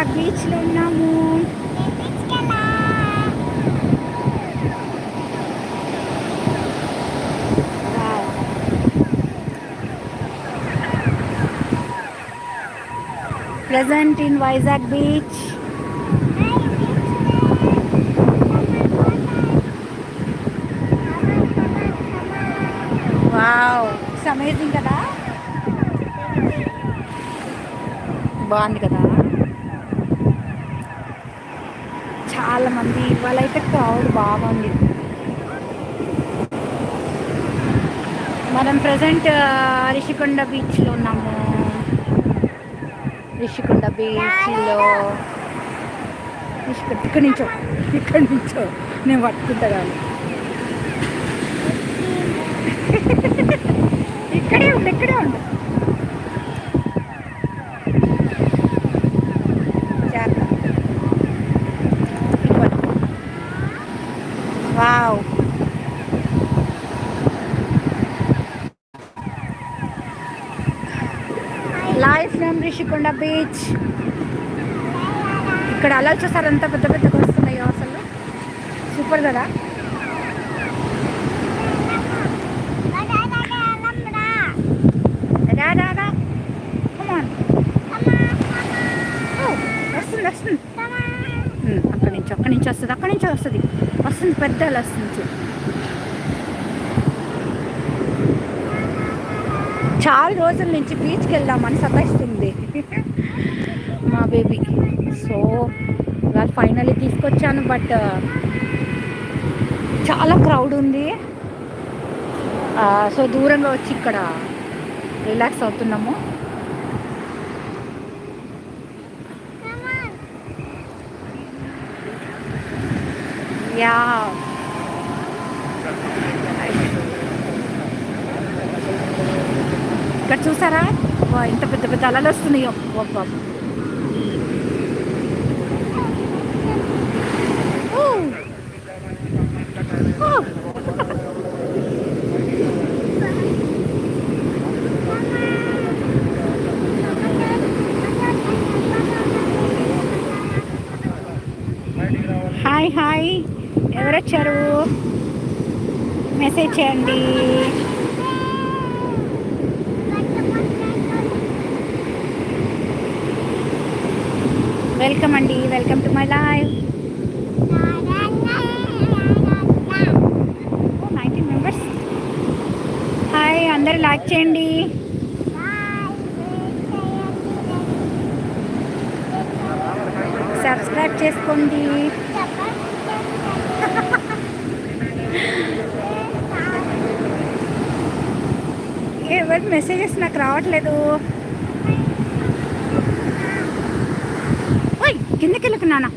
వైజాగ్ బీచ్లో ఉన్నాము. Wow. In Vizag beach wow it's amazing కదా? బాగుంది కదా చాలా మంది ఇవాళ అయితే క్రౌడ్ బాగుంది మనం ప్రజెంట్ రిషికొండ బీచ్లో ఉన్నాము. రిషికొండ బీచ్లో రిషికొండ ఇక్కడి నుంచో ఇక్కడి నుంచో. నేను పట్టుకుంటా కానీ ఇక్కడే ఉండు ఇక్కడే ఉండు. బీచ్. ఇక్కడ అలా చూసారు అంత పెద్ద పెద్దగా వస్తున్నాయో అసలు? సూపర్ కదా? కమాన్ వస్తుంది వస్తుంది. ఉమ్, అక్కడి నుంచి అక్కడి నుంచి వస్తుంది అక్కడి నుంచి వస్తుంది. వస్తుంది పెద్ద అలా వస్తుంది. చాలా రోజుల నుంచి బీచ్కి వెళ్దామని సతాయిస్తుంది. మా బేబీ. సో ఇవాళ ఫైనల్లీ తీసుకొచ్చాను బట్ చాలా క్రౌడ్ ఉంది. సో దూరంగా వచ్చి ఇక్కడ రిలాక్స్ అవుతున్నాము. యా. ఇక్కడ చూసారా? ఇంత పెద్ద పెద్ద అలలు వస్తున్నాయో. బాబా హాయ్ హాయ్. ఎవరొచ్చారు? మెసేజ్ చేయండి. వెల్కమ్ అండి. Welcome to my live nineteen members. Hi అందరు లైక్ చేయండి. సబ్స్క్రైబ్ చేసుకోండి. ఎవరి మెసేజెస్ నాకు రావట్లేదు. ఓయ్ కిందకి వెళ్ళకున్నానా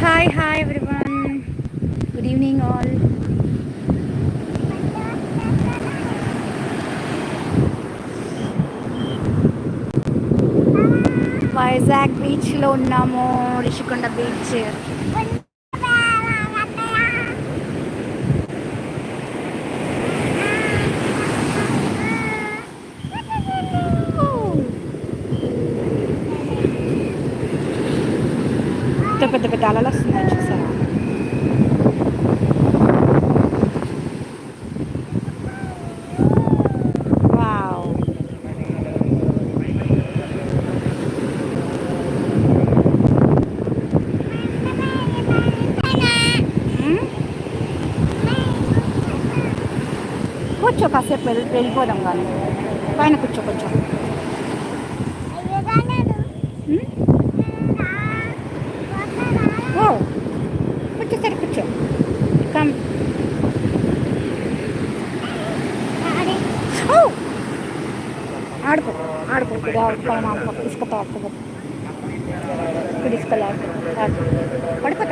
hi hi everyone good evening all Vizag బీచ్లో ఉన్నాము రిషికొండ బీచ్ పెద్ద పెద్ద వస్తున్నాయి చూసారా వావ్. కూర్చో కాసేపు వెళ్ళి వెళ్ళిపోదాం కానీ. పైన కూర్చో కొంచెం మ్మ్? ఓ కూర్చో సరే కూర్చో కమ్ ఓ! ఆడుకో ఆడుకో ఇప్పుడు పైన ఆడుకో ఇసుకతో ఆడుకో ఇప్పుడు ఇసుకలో ఆడుకో ఆడుకో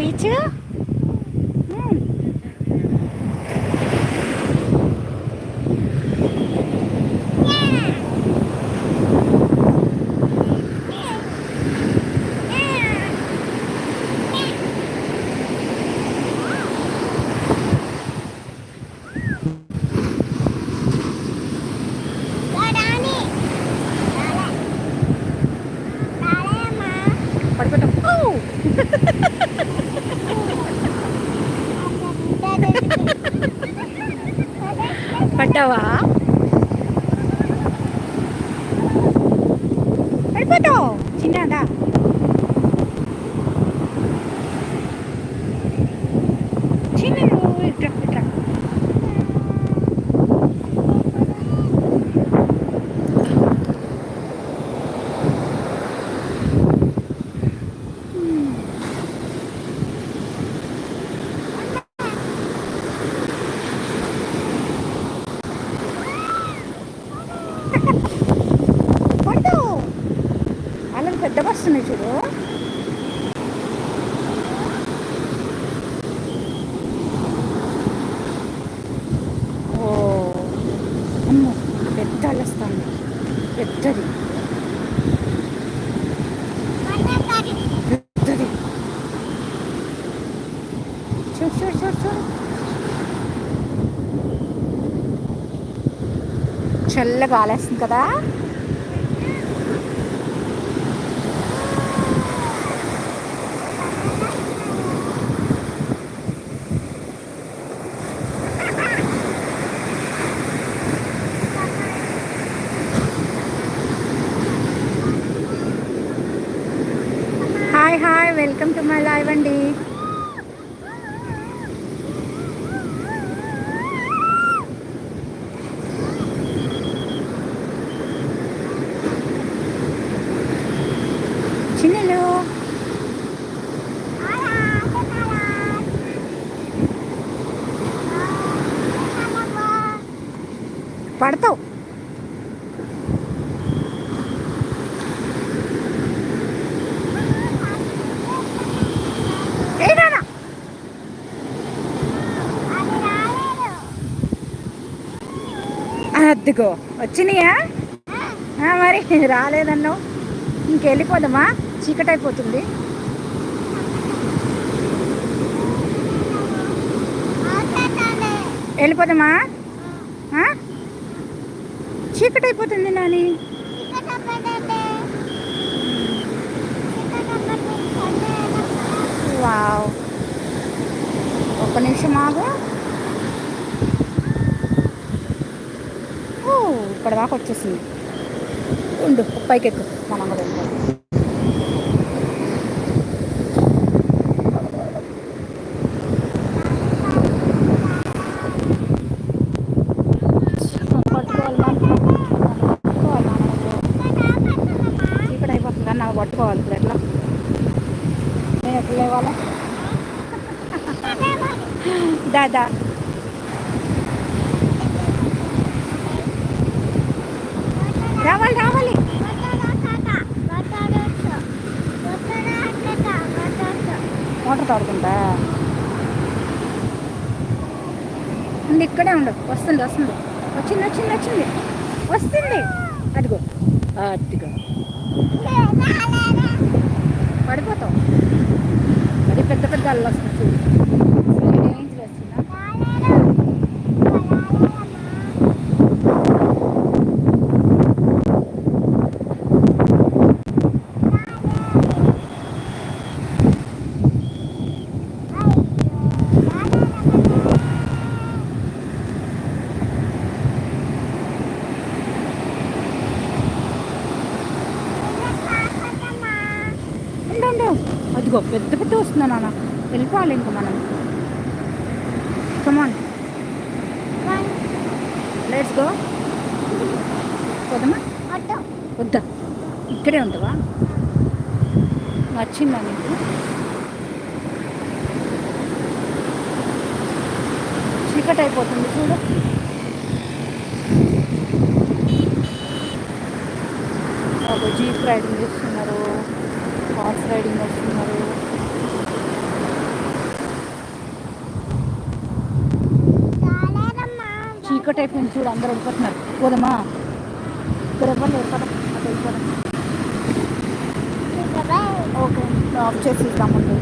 位置。పడిపోతాం ఊ! వస్తున్నాయి చూడు. ఓ అమ్మో పెద్ద వస్తుంది పెద్దది. పెద్దది. చూడు చూడు చూడు చూడు. చల్లగా ఆలేస్తుంది కదా hi hi welcome to my live అండి ఇదిగో వచ్చినాయా? మరి రాలేదన్నావు. ఇంకెళ్ళిపోదామా? చీకటి అయిపోతుంది వెళ్ళిపోదామా? చీకటి అయిపోతుంది నాని. వావ్. ఒక్క నిమిషం ఆగు ఓ ఇక్కడ దాకా వచ్చేసింది. ఉండు పైకి ఎక్కు మనం కూడా పట్టుకోవాలి పట్టుకోవాలి అయిపోతుంది పట్టుకోవాలి ఇప్పుడు ఎట్లా? నేను ఎట్లా లేవాలా? దాదా రావాలి రావాలి. మోటార్ తాడుకుంటా ఉంది ఇక్కడే ఉండదు వస్తుంది వస్తుంది. వచ్చింది వచ్చింది వచ్చింది. వస్తుంది. అదిగో. అదిగో. పడిపోతావు. అది పెద్ద పెద్ద అల్లు వస్తుంది చూడు రేంజ్లో వస్తుందా ఉండు ఉండు అదిగో పెద్ద పెద్ద వస్తుందా నాన్న. వెళ్ళిపోవాలి ఇంకా మనం. కమాన్ లెట్స్ గో పోదామా వద్దా. ఇక్కడే ఉంటావా నచ్చిందా నీకు? చీకటి అయిపోతుంది చూడు. ఒక జీప్ రైడింగ్ హార్స్ రైడింగ్ వస్తున్నారు చీకటి అయిపోయింది చూడు అందరు వెళ్ళిపోతున్నారు. పోదమ్మా. ఇక్కడ ఎవరు వెళ్ళిపోతాం ఓకే ఆఫ్ చేసి ఇద్దామండి